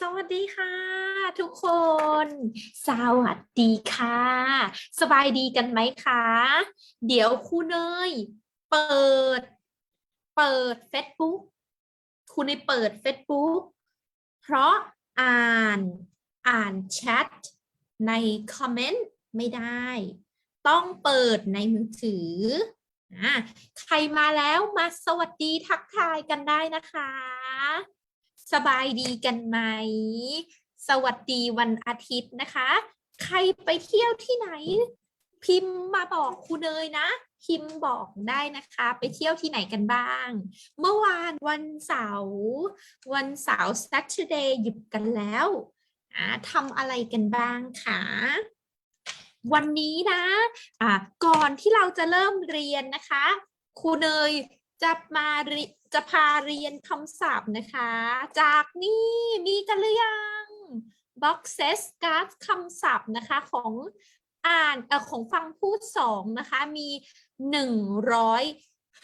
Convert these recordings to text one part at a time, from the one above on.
สวัสดีค่ะ ทุกคน สวัสดีค่ะ สบายดีกันไหมคะ เดี๋ยวครูเนย เปิด เปิด Facebook ครูเนยเปิด Facebook เพราะอ่านอ่านแชทในคอมเมนต์ไม่ได้ ต้องเปิดในมือถืออะใครมาแล้วมาสวัสดีทักทายกันได้นะคะ สบายดีกันไหม สวัสดีวันอาทิตย์นะคะ ใครไปเที่ยวที่ไหน พิมพ์มาบอกครูเนยนะ พิมพ์บอกได้นะคะ ไปเที่ยวที่ไหนกันบ้าง เมื่อวานวันเสาร์วันเสาร์ Saturday หยุดกันแล้วทำอะไรกันบ้างคะวันนี้นะอ่าก่อนที่เราจะเริ่มเรียนนะคะครูเนยจะมาริ จะพาเรียนคำศัพท์นะคะ จากนี่มีกันหรือยัง boxes card คำศัพท์นะคะของอ่านเออของฟังพูดสองนะคะมีหนึ่งร้อย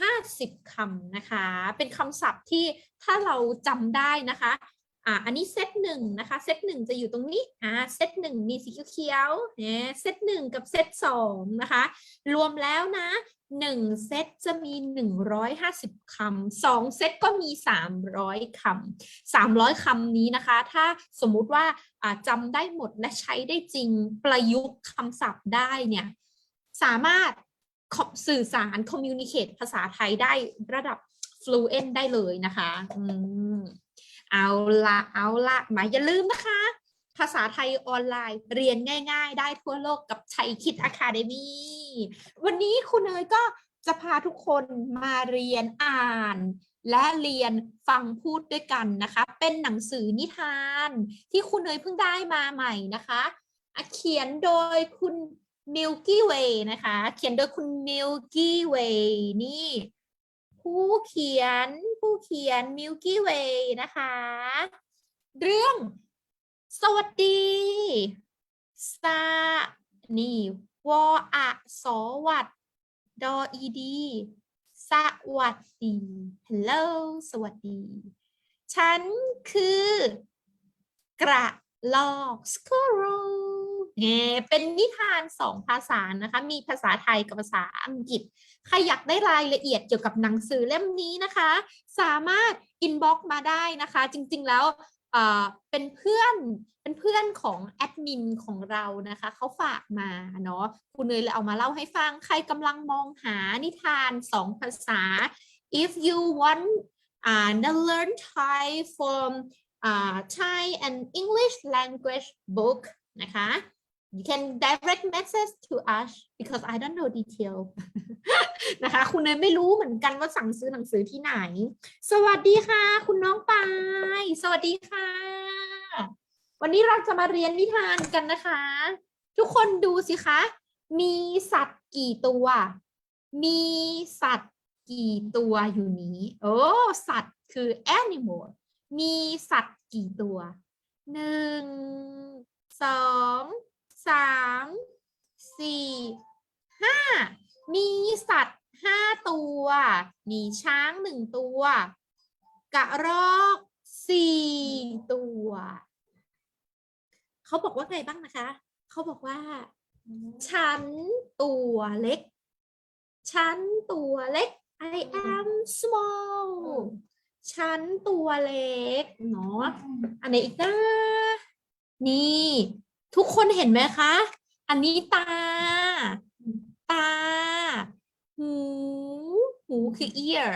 ห้าสิบคำนะคะ เป็นคำศัพท์ที่ถ้าเราจำได้นะคะอ่าอันนี้เซตหนึ่งนะคะ เซตหนึ่งจะอยู่ตรงนี้อ่าเซตหนึ่งมีสีเขียวเนี่ยเซตหนึ่งกับเซตสองนะคะ รวมแล้วนะ หนึ่งเซตจะมีหนึ่งร้อยห้าสิบคำสองเซตก็มีสามร้อยคำสามร้อยคำนี้นะคะ ถ้าสมมุติว่าจำได้หมดและใช้ได้จริงประยุกต์คำศัพท์ได้เนี่ย สามารถสื่อสาร communicate ภาษาไทยได้ระดับ fluent ได้เลยนะคะอืมเอาละเอาละมาอย่าลืมนะคะ ภาษาไทยออนไลน์เรียนง่าย ๆ ได้ทั่วโลกกับชัยคิดอะคาเดมี วันนี้คุณเนยก็จะพาทุกคนมาเรียนอ่านและเรียนฟังพูดด้วยกันนะคะ เป็นหนังสือนิทานที่คุณเนยเพิ่งได้มาใหม่นะคะเขียนโดยคุณมิลกี้เวย์นะคะ เขียนโดยคุณมิลกี้เวย์นี่ ผู้เขียนผู้เขียน Milky Way นะคะ เรื่องสวัสดีสะนี่ วออะสอวัดดออีดี สวัสดี Hello สวัสดี ฉันคือกระลอก squirrel เนี่ยเป็นนิทานสองภาษานะคะ มีภาษาไทยกับภาษาอังกฤษ ใครอยากได้รายละเอียดเกี่ยวกับหนังสือเล่มนี้นะคะ สามารถอินบ็อกมาได้นะคะ จริงๆแล้ว เป็นเพื่อนเป็นเพื่อนของแอดมินของเรานะคะเขาฝากมาเนาะคุณเนยเลยเอามาเล่าให้ฟังใครกำลังมองหานิทานสองภาษา if you want uh, to learn Thai from uh, Thai and English language book นะคะ you can direct message to us because I don't know detail นะคะ คุณเนยไม่รู้เหมือนกันว่าสั่งซื้อหนังสือที่ไหน สวัสดีค่ะ คุณน้องปาย สวัสดีค่ะ วันนี้เราจะมาเรียนนิทานกันนะคะ ทุกคนดูสิคะ มีสัตว์กี่ตัว มีสัตว์กี่ตัวอยู่นี้ โอ้ สัตว์คือ animal มีสัตว์กี่ตัว หนึ่ง สอง สามสี่ห้ามีสัตว์ห้าตัว มีช้างหนึ่งตัว กระรอกสี่ตัว เขาบอกว่าไงบ้างนะคะ เขาบอกว่า ฉันตัวเล็ก ฉันตัวเล็ก I am small ฉันตัวเล็ก เนาะอันไหนอีกนะนี่ ทุกคนเห็นไหมคะ อันนี้ตา ตา หู หูคือ ear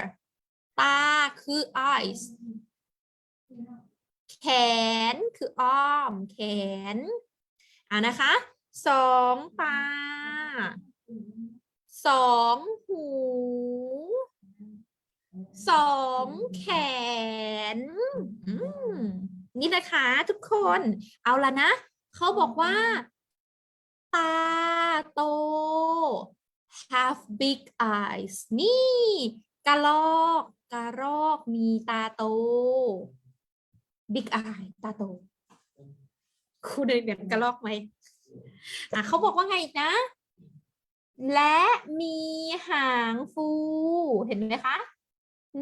ตาคือ eyes แขนคืออ้อม แขน อ่านะคะ สองตา สองหู สองแขน นี่นะคะทุกคน เอาละนะ เขาบอกว่า ตาโต have big eyes นี่กระลอกกระรอกมีตาโต big eye ตาโตคุณเดินเหมือนกระลอกไหมอะเขาบอกว่าไงอีกนะ และมีหางฟูเห็นไหมคะ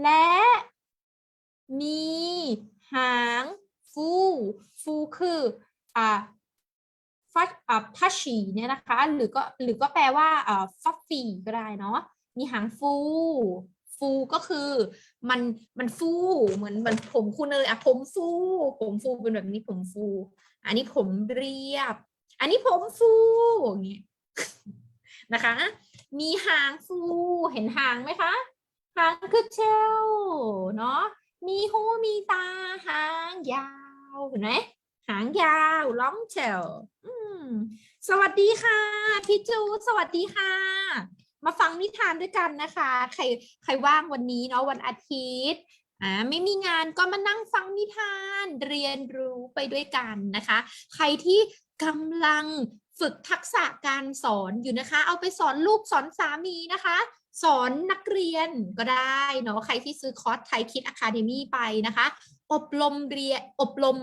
และมีหางฟู ฟูคืออ่า ฟัดอ่าพัชชีเนี่ยนะคะ หรือก็หรือก็แปลว่าอ่าฟัฟฟี่ก็ได้เนาะมีหางฟู ฟูก็คือมันมันฟูเหมือนเหมือนผมคุณเลยอะผมฟู ผมฟูเป็นแบบนี้ผมฟู อันนี้ผมเรียบ อันนี้ผมฟูอย่างนี้นะคะ มีหางฟูเห็นหางไหมคะ หางคือเชลเนาะมีหูมีตาหางยาวเห็นไหม หางยาวล้องเชลอืมสวัสดีค่ะ พี่จู สวัสดีค่ะ มาฟังนิทานด้วยกันนะคะ ใครใครว่างวันนี้เนาะวันอาทิตย์อ่าไม่มีงานก็มานั่งฟังนิทานเรียนรู้ไปด้วยกันนะคะ ใครที่กำลังฝึกทักษะการสอนอยู่นะคะ เอาไปสอนลูกสอนสามีนะคะสอนนักเรียนก็ได้เนาะใครที่ซื้อคอร์สไทยคิดอะคาเดมี่ไปนะคะ อบรมเรียนอบรม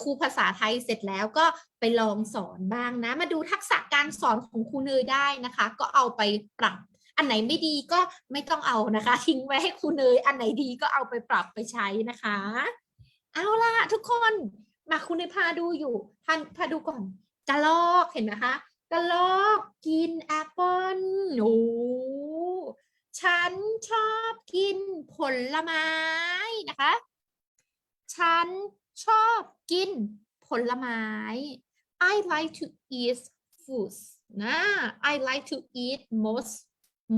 ครูภาษาไทยเสร็จแล้วก็ไปลองสอนบ้างนะ มาดูทักษะการสอนของครูเนยได้นะคะ ก็เอาไปปรับ อันไหนไม่ดีก็ไม่ต้องเอานะคะ ทิ้งไว้ให้ครูเนย อันไหนดีก็เอาไปปรับไปใช้นะคะ เอาล่ะทุกคนมาครูเนยพาดูอยู่พาพาดูก่อนกระลอกเห็นไหมคะกระลอกกินแอปเปิ้ลโอ้ฉันชอบกินผลไม้นะคะ ฉันชอบกินผลไม้ I like to eat fruits นะ I like to eat most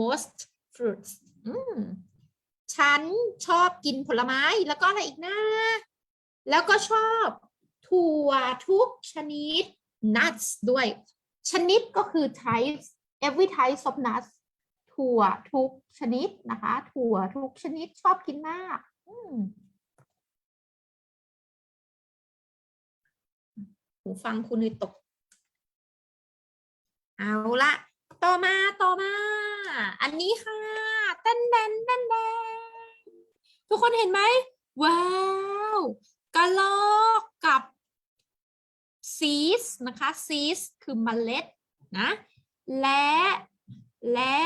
most fruits อืมฉันชอบกินผลไม้แล้วก็อะไรอีกนะ แล้วก็ชอบถั่วทุกชนิด nuts ด้วย ชนิดก็คือ types every type of nuts ถั่วทุกชนิดนะคะ ถั่วทุกชนิดชอบกินมาก อืม หูฟังคุณเลยตก เอาละต่อมาต่อมา อันนี้ค่ะเต้นแดนเต้นแดนทุกคนเห็นไหมว้าวกะลอกกับซีสนะคะซีสคือมเมล็ดนะและและ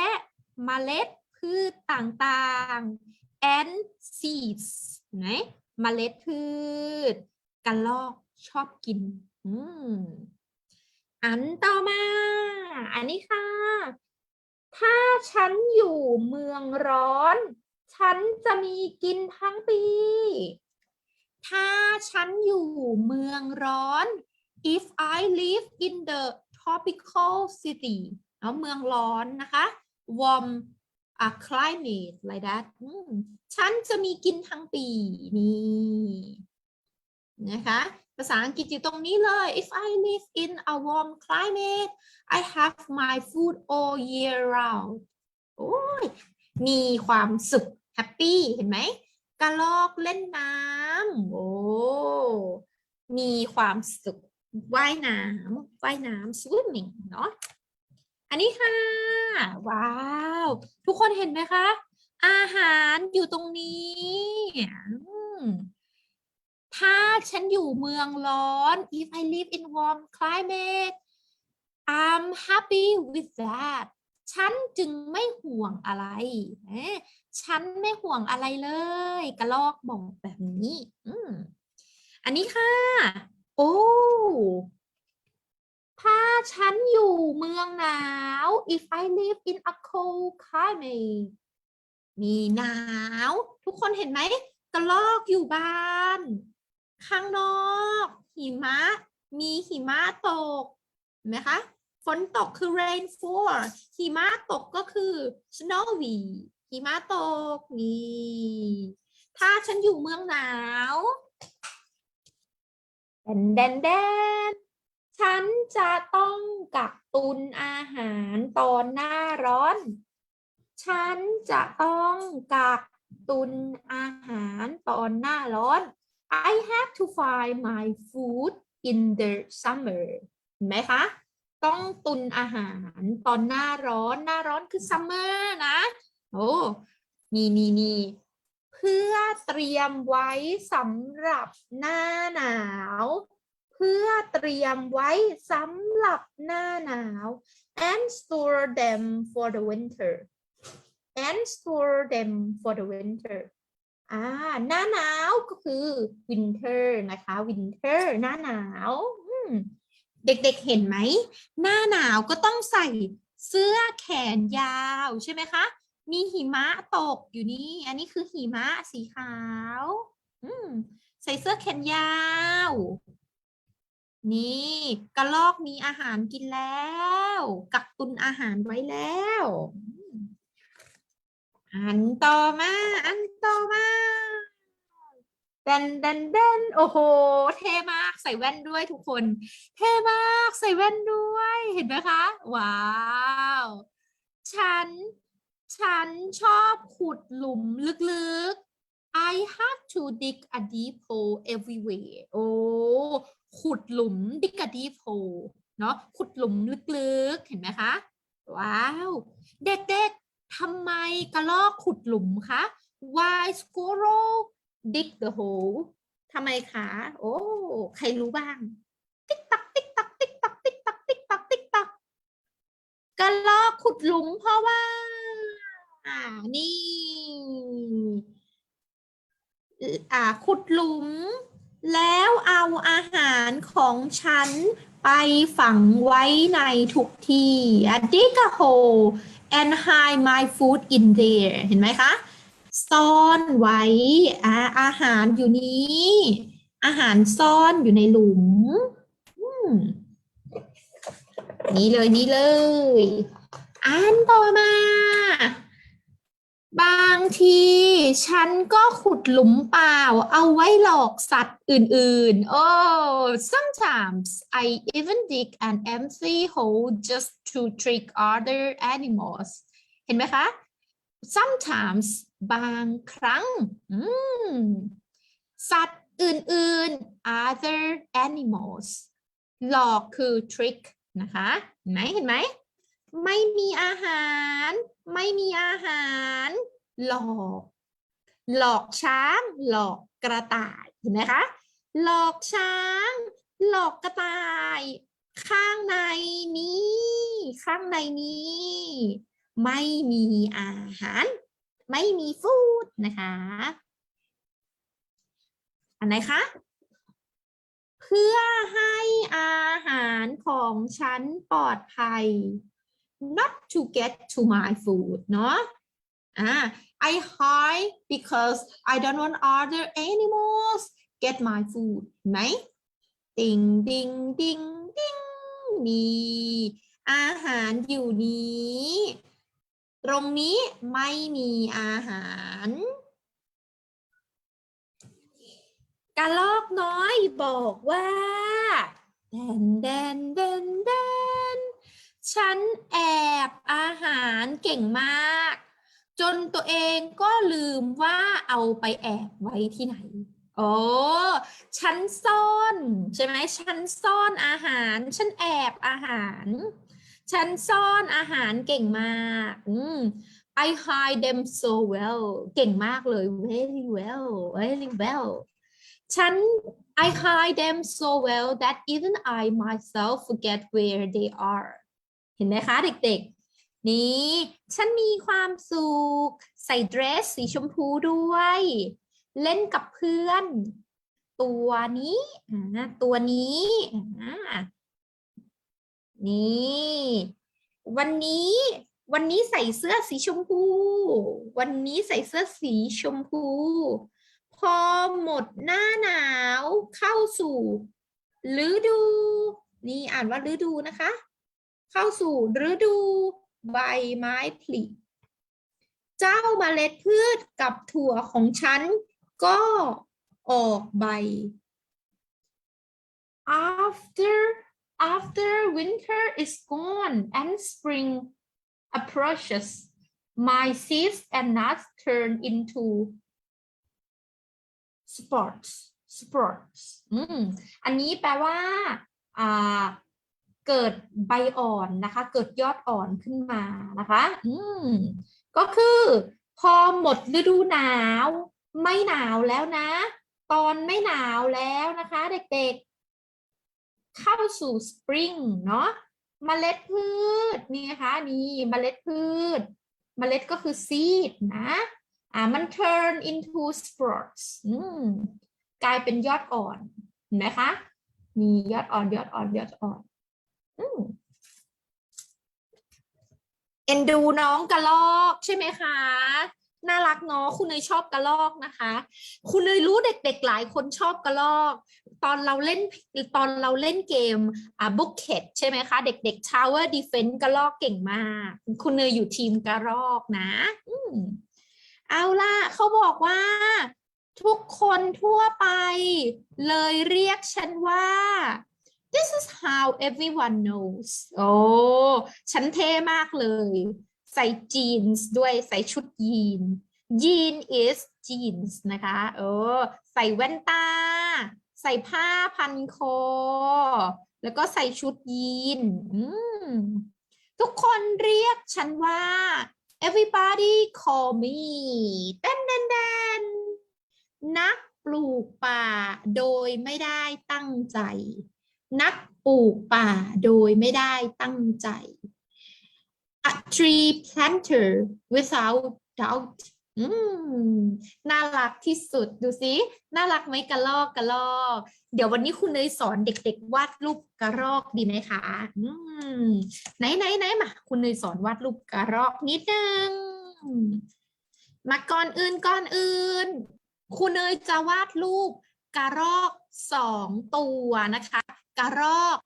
มเมล็ดพืชต่างๆ and seeds ไหนเมล็ดพืชกระลอกชอบกิน อืม อันต่อมา อันนี้ค่ะ ถ้าฉันอยู่เมืองร้อน ฉันจะมีกินทั้งปี ถ้าฉันอยู่เมืองร้อน if I live in the tropical city เอาเมืองร้อนนะคะ warm a climate like that ฉันจะมีกินทั้งปีนี่นะคะาษาอังกฤษอยู่ตรงนี้เลย if I live in a warm climate I have my food all year round โอ้ย มีความสุขแฮปปี้เห็นไหมกระลอกเล่นน้ำโอ้ มีความสุขว่ายน้ำว่ายน้ำ swimming เนาะอันนี้ค่ะ ว้าว ทุกคนเห็นไหมคะ อาหารอยู่ตรงนี้อืม ถ้าฉันอยู่เมืองร้อน if I live in warm climate I'm happy with that ฉันจึงไม่ห่วงอะไร ฉันไม่ห่วงอะไรเลย กระลอกบอกแบบนี้อันนี้ค่ะ โอ้ ถ้าฉันอยู่เมืองหนาว if I live in a cold climate มีหนาว ทุกคนเห็นไหม กระลอกอยู่บ้าน ข้างนอก หิมะ มีหิมะตกเห็นไหมคะฝนตกคือ rainfall หิมะตกก็คือ snowy หิมะตกนี่ถ้าฉันอยู่เมืองหนาวแดนแดนแดนฉันจะต้องกักตุนอาหารตอนหน้าร้อน ฉันจะต้องกักตุนอาหารตอนหน้าร้อน I have to find my food in the summer เห็นไหมคะ ต้องตุนอาหารตอนหน้าร้อน หน้าร้อนคือ summer นะ โอ้ นี่นี่นี่เพื่อเตรียมไว้สำหรับหน้าหนาว เพื่อเตรียมไว้สำหรับหน้าหนาว and store them for the winter and store them for the winter อ่าหน้าหนาวก็คือ winter นะคะ winter หน้าหนาวเด็กๆเห็นไหม หน้าหนาวก็ต้องใส่เสื้อแขนยาวใช่ไหมคะ มีหิมะตกอยู่นี่ อันนี้คือหิมะสีขาวใส่เสื้อแขนยาว นี่กระลอกมีอาหารกินแล้ว กักตุนอาหารไว้แล้ว อันต่อมา อันต่อมาเดนเดนเดนโอ้โห เท่มากใส่แว่นด้วยทุกคน เท่มากใส่แว่นด้วย เห็นไหมคะ ว้าว ฉัน ฉันชอบขุดหลุมลึกๆ I have to dig a deep hole everywhere โอ้ ขุดหลุม dig a deep hole เนาะขุดหลุมลึกๆ เห็นไหมคะ ว้าว เด็กๆ ทำไมกระรอกขุดหลุมคะ Why squirrel dig the hole ทำไมคะ โอ้ ใครรู้บ้าง ติ๊กตักติ๊กตักติ๊กตักติ๊กตักติ๊กตักติ๊กตักกระรอกขุดหลุมเพราะว่า อ่า นี่ อ่า ขุดหลุม แล้วเอาอาหารของฉันไปฝังไว้ในทุกที่อะ dig a hole and hide my food in there เห็นไหมคะ ซ่อนไว้อาอาหารอยู่นี้ อาหารซ่อนอยู่ในหลุมนี่เลยนี่เลย อันต่อมา บางทีฉันก็ขุดหลุมเปล่า เอาไว้หลอกสัตว์อื่นๆ Oh sometimes I even dig an empty hole just to trick other animals เห็นไหมคะ sometimes บางครั้ง สัตว์อื่นๆ other animals หลอกคือ trick นะคะ เห็นไหมเห็นไหม ไม่มีอาหาร ไม่มีอาหาร หลอก หลอกช้าง หลอกกระต่ายเห็นไหมคะ หลอกช้าง หลอกกระต่าย ข้างในนี้ ข้างในนี้ ไม่มีอาหาร ไม่มีฟู้ดนะคะ อันไหนคะเพื่อให้อาหารของฉันปลอดภัย not to get to my food เนาะอ่า I hide because I don't want other animals get my food เห็นไหมติงดิงดิงดิงนี่อาหารอยู่นี้ ตรงนี้ไม่มีอาหารกระลอกน้อยบอกว่าแดนแดนแดนแดน ฉันแอบอาหารเก่งมาก จนตัวเองก็ลืมว่าเอาไปแอบไว้ที่ไหน โอ้ฉันซ่อนใช่ไหมฉันซ่อนอาหาร ฉันแอบอาหาร ฉันซ่อนอาหารเก่งมากอืม I hide them so well เก่งมากเลย very well very well ฉัน I hide them so well that even I myself forget where they are ห็นไหมคะเด็กๆ นี่ฉันมีความสุข ใส่เดรสสีชมพูด้วย เล่นกับเพื่อน ตัวนี้ตัวนี้นี่ วันนี้ วันนี้ใส่เสื้อสีชมพู วันนี้ใส่เสื้อสีชมพู พอหมดหน้าหนาวเข้าสู่ฤดู นี่อ่านว่าฤดูนะคะ เข้าสู่ฤดูใบไม้ผลิเจ้าเมล็ดพืชกับถั่วของฉันก็ออกใบ after after winter is gone and spring approaches my seeds and nuts turn into sports sports อืมอันนี้แปลว่าอ่า เกิดใบอ่อนนะคะ เกิดยอดอ่อนขึ้นมานะคะอืมก็คือพอหมดฤดูหนาว ไม่หนาวแล้วนะ ตอนไม่หนาวแล้วนะคะ เด็กๆ เข้าสู่สปริงเนาะเมล็ดพืชนี่นะคะนี่เมล็ดพืชเมล็ดก็คือซีดนะอ่ามัน turn into sports อืมกลายเป็นยอดอ่อนเห็นไหมคะ มียอดอ่อนยอดอ่อนยอดอ่อน เอ็นดูน้องกระลอกใช่ไหมคะ น่ารักเนาะคุณเนยชอบกระลอกนะคะ คุณเนยรู้เด็กๆหลายคนชอบกระลอก ตอนเราเล่นตอนเราเล่นเกมอ่าบุกเก็ตใช่ไหมคะ เด็กๆ Tower Defense กระลอกเก่งมาก คุณเนยอยู่ทีมกระรอกนะ อืมเอาล่ะเขาบอกว่า ทุกคนทั่วไป เลยเรียกฉันว่า this is how everyone knows โอ้ฉันเท่มากเลย ใส่จีนส์ด้วยใส่ชุดยีนยีน is jeans นะคะเออใส่แว่นตา ใส่ผ้าพันคอ แล้วก็ใส่ชุดยีนอืมทุกคนเรียกฉันว่า everybody call me เต้นเต้นเต้นนักปลูกป่าโดยไม่ได้ตั้งใจ นักปลูกป่าโดยไม่ได้ตั้งใจ a tree planter without doubt น่ารักที่สุดดูสิน่ารักไหมกระลอกกระลอก เดี๋ยววันนี้คุณเนยสอนเด็ก ๆ วาดรูปกระรอกดีไหมคะอืมไหนไหนไหนมาคุณเนยสอนวาดรูปกระรอกนิดนึงมาก่อนอื่นก่อนอื่น คุณเนยจะวาดรูปกระรอกสองตัวนะคะ ระรอก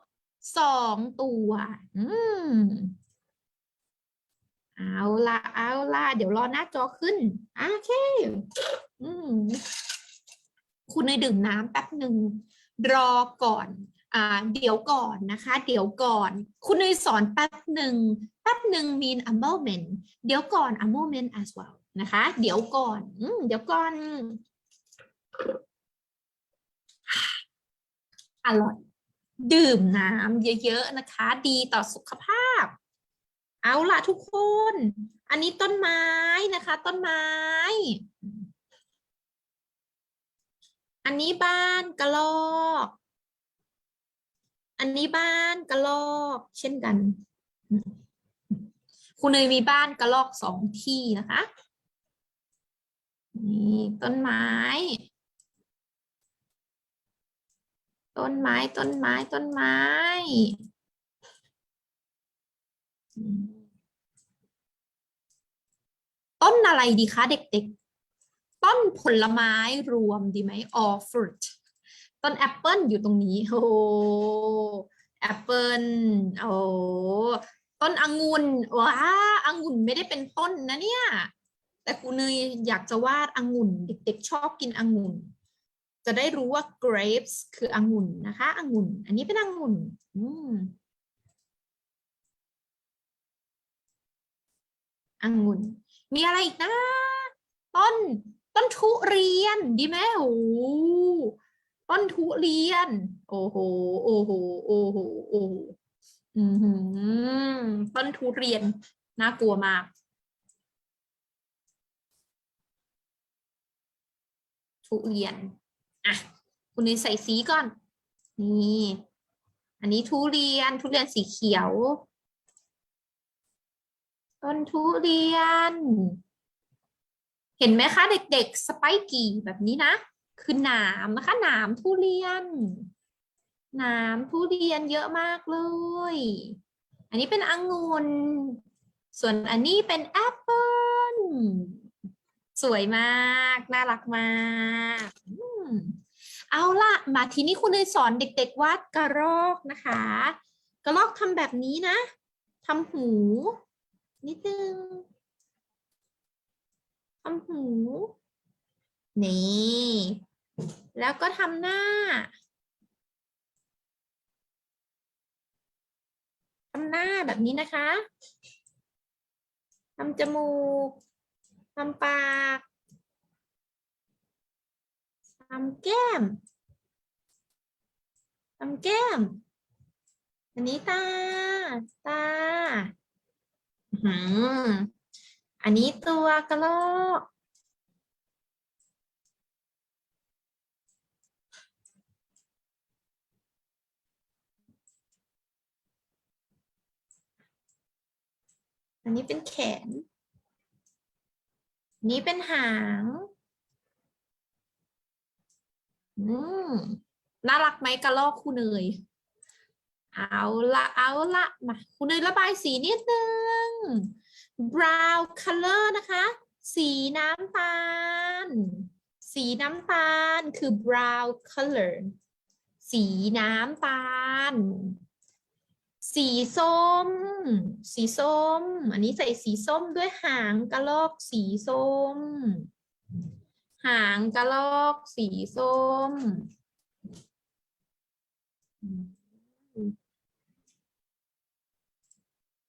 สองตัว อืมเอาละเอาละเดี๋ยวรอหน้าจอขึ้น โอเค อืมคุณเนยดื่มน้ำแป๊บหนึ่ง รอก่อน อ่า เดี๋ยวก่อนนะคะ เดี๋ยวก่อน คุณเนยสอนแป๊บหนึ่ง แป๊บหนึ่ง mean a moment เดี๋ยวก่อน a moment as well นะคะ เดี๋ยวก่อน อืม เดี๋ยวก่อน อร่อย ดื่มน้ำเยอะๆนะคะ ดีต่อสุขภาพ เอาละทุกคน อันนี้ต้นไม้นะคะ ต้นไม้ อันนี้บ้านกระลอก อันนี้บ้านกระลอก เช่นกัน คุณเนยมีบ้านกระลอกสองที่นะคะ นี่ต้นไม้ ต้นไม้ต้นไม้ต้นไม้ ต้นอะไรดีคะเด็กๆ ต้นผลไม้รวมดีไหม all fruit ต้นแอปเปิลอยู่ตรงนี้โอ้แอปเปิลโอ้ต้นองุ่นว้าองุ่นไม่ได้เป็นต้นนะเนี่ย แต่กูเนยอยากจะวาดองุ่น เด็กๆชอบกินองุ่น จะได้รู้ว่า grapes คือองุ่นนะคะองุ่น อันนี้เป็นองุ่นอืมองุ่น มีอะไรอีกนะ ต้น ต้นทุเรียน ดีไหมโอ้โหต้นทุเรียน โอ้โห โอ้โห โอ้โห โอ้โหอือหือต้นทุเรียน น่ากลัวมาก ทุเรียน อะคุณนี่ใส่สีก่อน นี่ อันนี้ทุเรียนทุเรียนสีเขียว ต้นทุเรียน เห็นไหมคะ เด็กๆ สไปกี้แบบนี้นะ คือหนามนะคะ หนามทุเรียน หนามทุเรียนเยอะมากเลย อันนี้เป็นองุ่น ส่วนอันนี้เป็นแอปเปิ้ล สวยมาก น่ารักมาก เอาล่ะมาทีนี้คุณเลยสอนเด็กๆวาดกระรอกนะคะ กระรอกทำแบบนี้นะทำหู นิดนึงทำหู นี่ แล้วก็ทำหน้าทำหน้าแบบนี้นะคะทำจมูกทำปาก ทำแก้มทำแก้ม อันนี้ตา ตาอืมอันนี้ตัวกระรอกอันนี้เป็นแขน นี่เป็นหาง อืมน่ารักไหมกระลอกคู่เนย เอาละเอาละมาคุณเนยระบายสีนิดนึง brown color นะคะ สีน้ำตาล สีน้ำตาลคือ brown color สีน้ำตาล สีส้ม สีส้ม อันนี้ใส่สีส้มด้วยหางกระลอกสีส้ม หางกระลอกสีส้ม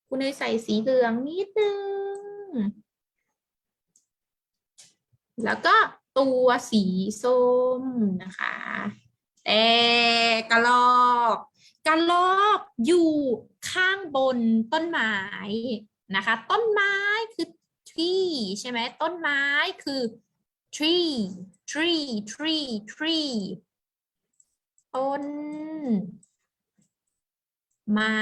คุณเนยใส่สีเหลืองนิดนึง แล้วก็ตัวสีส้มนะคะ แต่กระลอกกระลอกอยู่ข้างบนต้นไม้นะคะ ต้นไม้คือ tree ใช่ไหมต้นไม้คือ tree tree tree tree ต้น ไม้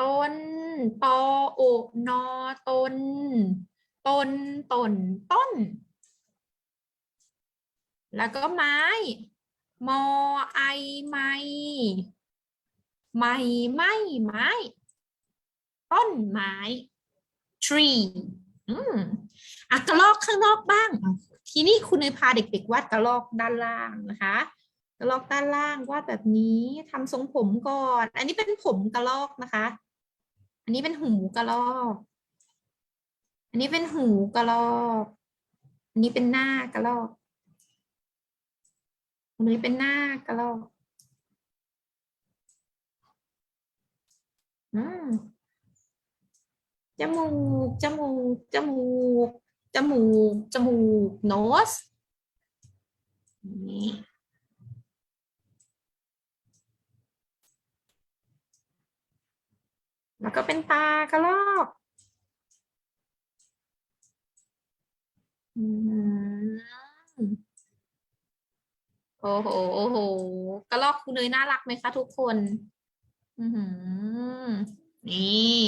ต้น ปอโอนอต้น ต้น ต้น ต้น แล้วก็ไม้ มอไอ ไม้ ไม้ ไม้ไม้ ต้นไม้ tree อืมอะกระลอกข้างนอกบ้าง ทีนี้คุณเนยพาเด็กๆวาดกระลอกด้านล่างนะคะกระลอกด้านล่างวาดแบบนี้ทำทรงผมก่อน อันนี้เป็นผมกระลอกนะคะ อันนี้เป็นหูกระลอก อันนี้เป็นหูกระลอก อันนี้เป็นหน้ากระลอกอันนี้เป็นหน้ากระลอก อืม จมูก จมูก จมูก จมูก จมูก nose นี่แล้วก็เป็นตากระรอกอืมโอ้โห โอ้โห กระรอกคุณเนยน่ารักไหมคะทุกคน อือหือนี่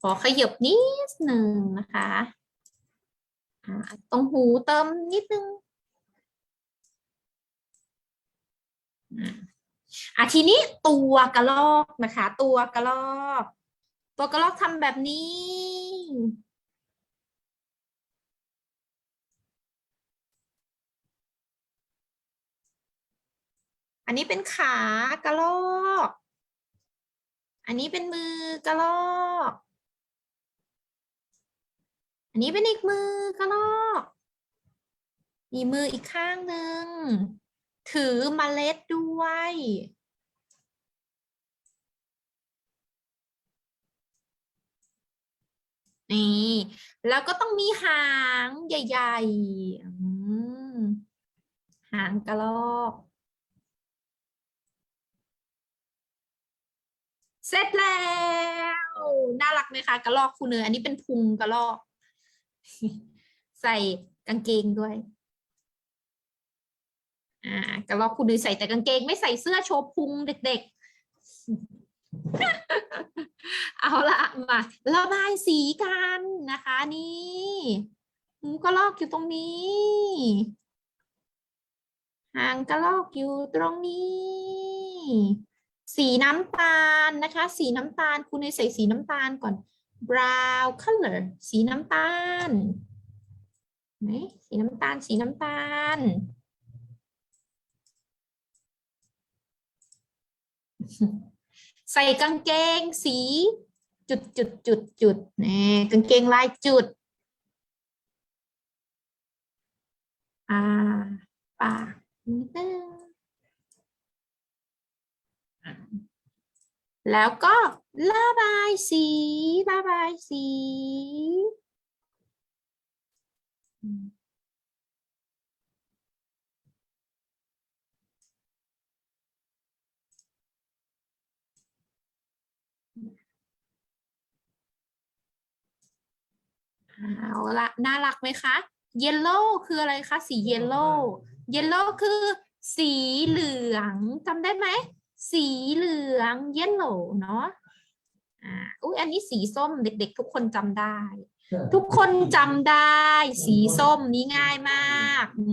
ขอขยับนิดหนึ่งนะคะตรงหูเติมนิดนึงอ่าอะทีนี้ตัวกระลอกนะคะ ตัวกระลอก ตัวกระลอกทำแบบนี้ อันนี้เป็นขากระลอก อันนี้เป็นมือกระลอก อันนี้เป็นอีกมือกระลอกมีมืออีกข้างหนึ่ง ถือเมล็ดด้วย นี่ แล้วก็ต้องมีหางใหญ่ๆหางกระรอก เสร็จแล้ว น่ารักไหมคะกระรอกคุณเนยอันนี้เป็นพุงกระรอก ใส่กางเกงด้วยอ่ากระรอกคุณเนยใส่แต่กางเกงไม่ใส่เสื้อโชว์พุงเด็กๆ เอาละมาระบายสีกันนะคะ นี่หูกระรอกอยู่ตรงนี้หางกระรอกอยู่ตรงนี้ สีน้ำตาลนะคะ สีน้ำตาลคุณเนใส่สีน้ำตาลก่อน brown color สีน้ำตาลไหนสีน้ำตาล สีน้ำตาล ใส่กางเกงสีจุดจุดจุดจุดนี่กางเกงลายจุด อ่าปากนิดนึง แล้วก็ระบายสีระบายสีอืมเอาละน่ารักไหมคะ เยลโล่คืออะไรคะ สีเยลโล่ เยลโล่คือสีเหลืองจำได้ไหม สีเหลืองเยลโล่เนาะอ่าอุ้ยอันนี้สีส้มเด็ก ๆ ทุกคนจำได้ ทุกคนจำได้ สีส้มนี้ง่ายมาก อื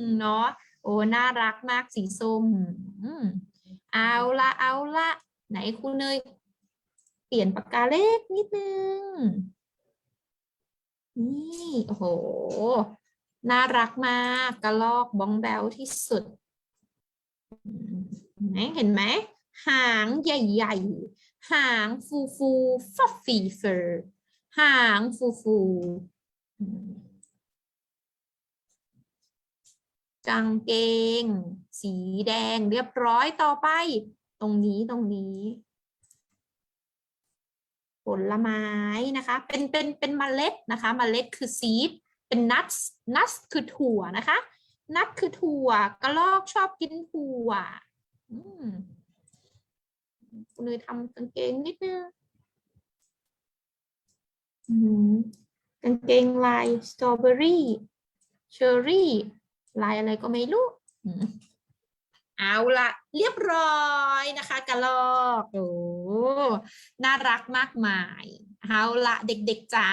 มเนาะโอ้น่ารักมากสีส้มอืมเอาละเอาละไหนคุณเนยเปลี่ยนปากกาเล็กนิดนึง นี่ โอ้โห น่ารักมาก กระลอกบ้องแบวที่สุดอืมเห็น ไหมเห็นไหมหางใหญ่ๆ หางฟูฟูฟัฟฟี่เฟอร์หางฟูฟูกางเกง สีแดงเรียบร้อยต่อไป ตรงนี้ตรงนี้ ผลไม้นะคะ เป็นเป็นเป็นเมล็ดนะคะเมล็ดคือซีดเป็น nuts nuts คือถั่วนะคะ นัทคือถั่วกระลอกชอบกินถั่ว คุณเลยทำกางเกงนิดนึงอืมกางเกงลายสตรอเบอรี่เชอร์รี่ลายอะไรก็ไม่รู้อืมเอาละเรียบร้อยนะคะกระลอกโอ้น่ารักมากมาย เอาละเด็กๆจ๋า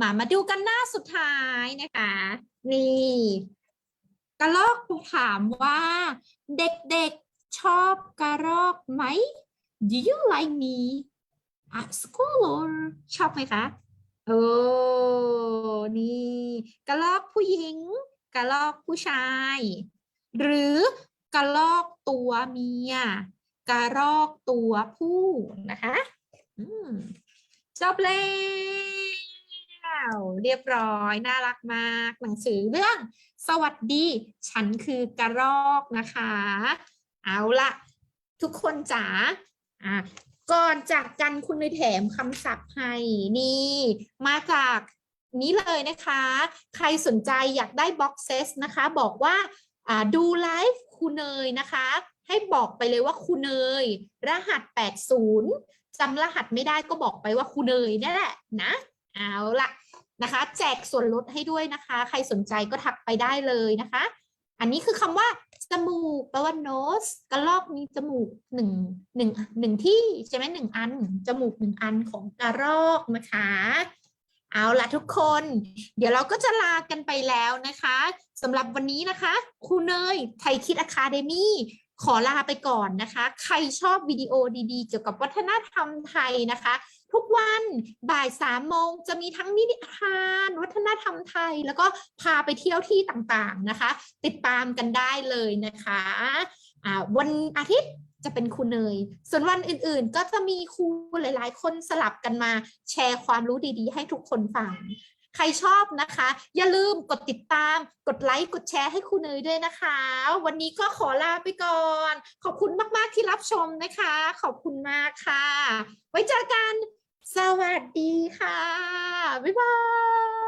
มามาดูกันหน้าสุดท้ายนะคะ นี่กระลอกถามว่า เด็กๆ ชอบกระรอกไหม Do you like me at school or ชอบไหมคะ โอ้ นี่ กระลอกผู้หญิง กระลอกผู้ชาย หรือกระลอกตัวเมีย กระรอกตัวผู้นะคะอืมจบแล้วเรียบร้อย น่ารักมาก หนังสือเรื่อง สวัสดี ฉันคือกระรอกนะคะ เอาละทุกคนจ๋าอะก่อนจากกันคุณเลยแถมคำศัพท์ให้นี่ มาจากนี้เลยนะคะ ใครสนใจอยากได้บ็อกเซสนะคะ บอกว่าอ่าดูไลฟ์คุณเนยนะคะ ให้บอกไปเลยว่าคุณเนย รหัส 80จำรหัสไม่ได้ก็บอกไปว่าคุณเนยนี่แหละนะเอาละนะคะ แจกส่วนลดให้ด้วยนะคะ ใครสนใจก็ทักไปได้เลยนะคะ อันนี้คือคำว่า จมูกแปลว่า nose กระรอกมีจมูกหนึ่งหนึ่งหนึ่งที่ใช่ไหมหนึ่งอัน จมูกหนึ่งอันของกระรอกนะคะ เอาละทุกคน เดี๋ยวเราก็จะลากันไปแล้วนะคะสำหรับวันนี้นะคะครูเนยไทยคิดอะคาเดมี่ขอลาไปก่อนนะคะ ใครชอบวิดีโอดีๆ เกี่ยวกับวัฒนธรรมไทยนะคะ ทุกวันบ่ายสามโมงจะมีทั้งนิทาน วัฒนธรรมไทย แล้วก็พาไปเที่ยวที่ต่างๆนะคะ ติดตามกันได้เลยนะคะวันอาทิตย์จะเป็นครูเนย ส่วนวันอื่นๆ ก็จะมีครูหลายๆ คนสลับกันมาแชร์ความรู้ดีๆ ให้ทุกคนฟัง ใครชอบนะคะ อย่าลืมกดติดตาม กดไลค์ กดแชร์ให้ครูเนยด้วยนะคะ วันนี้ก็ขอลาไปก่อน ขอบคุณมากๆที่รับชมนะคะ ขอบคุณมากค่ะ ไว้เจอกัน สวัสดีค่ะ บ๊ายบาย